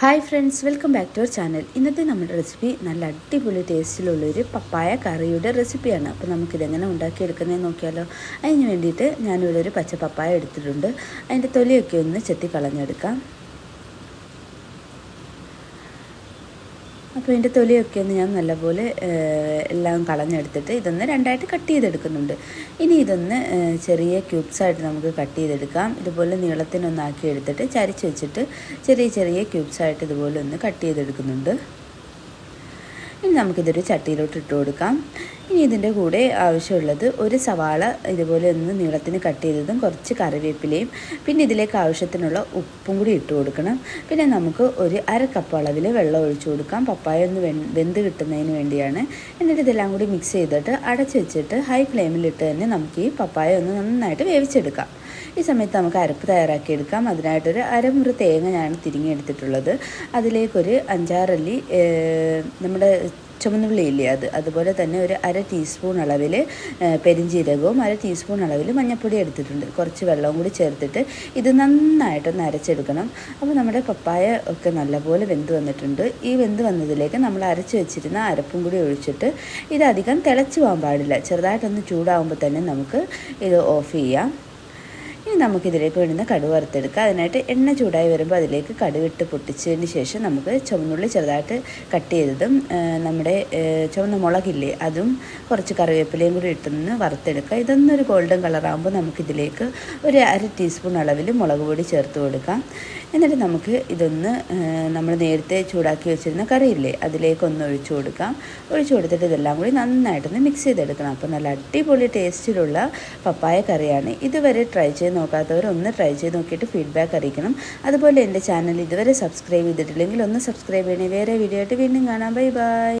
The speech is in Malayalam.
Hi friends welcome back to our channel ഇന്നത്തെ നമ്മുടെ റെസിപ്പി നല്ല അടിപൊളി ടേസ്റ്റിലുള്ളൊരു പപ്പായ കറിയുടെ റെസിപ്പിയാണ് അപ്പോൾ നമുക്കിതെങ്ങനെ ഉണ്ടാക്കിയെടുക്കുന്നതെന്ന് നോക്കിയാലോ. അതിന് വേണ്ടിയിട്ട് ഞാനിവിടെ ഒരു പച്ച പപ്പായ എടുത്തിട്ടുണ്ട്. അതിന്റെ തൊലിയൊക്കെ ഒന്ന് ചെത്തി കളഞ്ഞെടുക്കാം. അപ്പോൾ ഇതിന്റെ തൊലിയൊക്കെ ഒന്ന് ഞാൻ നല്ലപോലെ എല്ലാം കളഞ്ഞെടുത്തിട്ട് ഇതൊന്ന് രണ്ടായിട്ട് കട്ട് ചെയ്തെടുക്കുന്നുണ്ട്. ഇനി ഇതൊന്ന് ചെറിയ ക്യൂബ്സായിട്ട് നമുക്ക് കട്ട് ചെയ്തെടുക്കാം. ഇതുപോലെ നീളത്തിനൊന്നാക്കി എടുത്തിട്ട് ചരിച്ച് വെച്ചിട്ട് ചെറിയ ചെറിയ ക്യൂബ്സായിട്ട് ഇതുപോലെ ഒന്ന് കട്ട് ചെയ്തെടുക്കുന്നുണ്ട്. ഇനി നമുക്കിതൊരു ചട്ടിയിലോട്ട് ഇട്ട് കൊടുക്കാം. ഇനി ഇതിന്റെ കൂടെ ആവശ്യമുള്ളത് ഒരു സവാള ഇതുപോലെ ഒന്ന് നീളത്തിന് കട്ട് ചെയ്തതും കുറച്ച് കറിവേപ്പിലയും പിന്നെ ഇതിലേക്ക് ആവശ്യത്തിനുള്ള ഉപ്പും കൂടി ഇട്ട് കൊടുക്കണം. പിന്നെ നമുക്ക് ഒരു അര കപ്പ് അളവിൽ വെള്ളം ഒഴിച്ചു കൊടുക്കാം. പപ്പായ ഒന്ന് വെന്ത് കിട്ടുന്നതിന് വേണ്ടിയാണ്. എന്നിട്ട് ഇതെല്ലാം കൂടി മിക്സ് ചെയ്തിട്ട് അടച്ചു വെച്ചിട്ട് ഹൈ ഫ്ലെയിമിലിട്ട് തന്നെ നമുക്ക് ഈ പപ്പായ ഒന്ന് നന്നായിട്ട് വേവിച്ചെടുക്കാം. ഈ സമയത്ത് നമുക്ക് അരപ്പ് തയ്യാറാക്കി എടുക്കാം. അതിനായിട്ടൊരു അരമുറി തേങ്ങ ഞാൻ തിരിഞ്ഞെടുത്തിട്ടുള്ളത്. അതിലേക്കൊരു അഞ്ചാറല്ലി നമ്മുടെ ചുമന്നുള്ളി ഇല്ലേ അത്? അതുപോലെ തന്നെ ഒരു അര ടീസ്പൂൺ അളവിൽ പെരിഞ്ചീരകവും അര ടീസ്പൂൺ അളവിൽ മഞ്ഞൾപ്പൊടി എടുത്തിട്ടുണ്ട്. കുറച്ച് വെള്ളവും കൂടി ചേർത്തിട്ട് ഇത് നന്നായിട്ടൊന്ന് അരച്ചെടുക്കണം. അപ്പോൾ നമ്മുടെ പപ്പായ ഒക്കെ നല്ലപോലെ വെന്ത് വന്നിട്ടുണ്ട്. ഈ വെന്ത് വന്നതിലേക്ക് നമ്മൾ അരച്ച് വെച്ചിരുന്ന അരപ്പും കൂടി ഒഴിച്ചിട്ട് ഇത് അധികം തിളച്ച് പോകാൻ പാടില്ല. ചെറുതായിട്ടൊന്ന് ചൂടാവുമ്പോൾ തന്നെ നമുക്ക് ഇത് ഓഫ് ചെയ്യാം. ഇനി നമുക്കിതിലേക്ക് വേണ്ടുന്ന കടുക് വറുത്തെടുക്കുക അതിനായിട്ട് എണ്ണ ചൂടായി വരുമ്പോൾ അതിലേക്ക് കടുകിട്ട് പൊട്ടിച്ചതിന് ശേഷം നമുക്ക് ചുവന്നുള്ളി ചെറുതായിട്ട് കട്ട് ചെയ്തതും നമ്മുടെ ചുവന്ന മുളകില്ലേ അതും കുറച്ച് കറിവേപ്പിലയും കൂടി ഇട്ടൊന്ന് വറുത്തെടുക്കുക ഒരു ഗോൾഡൻ കളറാകുമ്പോൾ നമുക്കിതിലേക്ക് ഒരു അര ടീസ്പൂൺ അളവിൽ മുളക് പൊടി ചേർത്ത് കൊടുക്കാം. എന്നിട്ട് നമുക്ക് ഇതൊന്ന് നമ്മൾ നേരത്തെ ചൂടാക്കി വെച്ചിരുന്ന കറിയില്ലേ അതിലേക്കൊന്ന് ഒഴിച്ചു കൊടുക്കാം. ഒഴിച്ചു കൊടുത്തിട്ട് ഇതെല്ലാം കൂടി നന്നായിട്ടൊന്ന് മിക്സ് ചെയ്തെടുക്കണം. അപ്പോൾ നല്ല അടിപൊളി ടേസ്റ്റിലുള്ള പപ്പായ കറിയാണ്. ഇതുവരെ ട്രൈ ചെയ്ത് നോക്കാത്തവർ ഒന്ന് ട്രൈ ചെയ്ത് നോക്കിയിട്ട് ഫീഡ്ബാക്ക് അറിയിക്കണം. അതുപോലെ എന്റെ ചാനൽ ഇതുവരെ സബ്സ്ക്രൈബ് ചെയ്തിട്ടില്ലെങ്കിൽ ഒന്ന് സബ്സ്ക്രൈബ് ചെയ്യണേ. വേറെ വീഡിയോ ആയിട്ട് വീണ്ടും കാണാം. Bye bye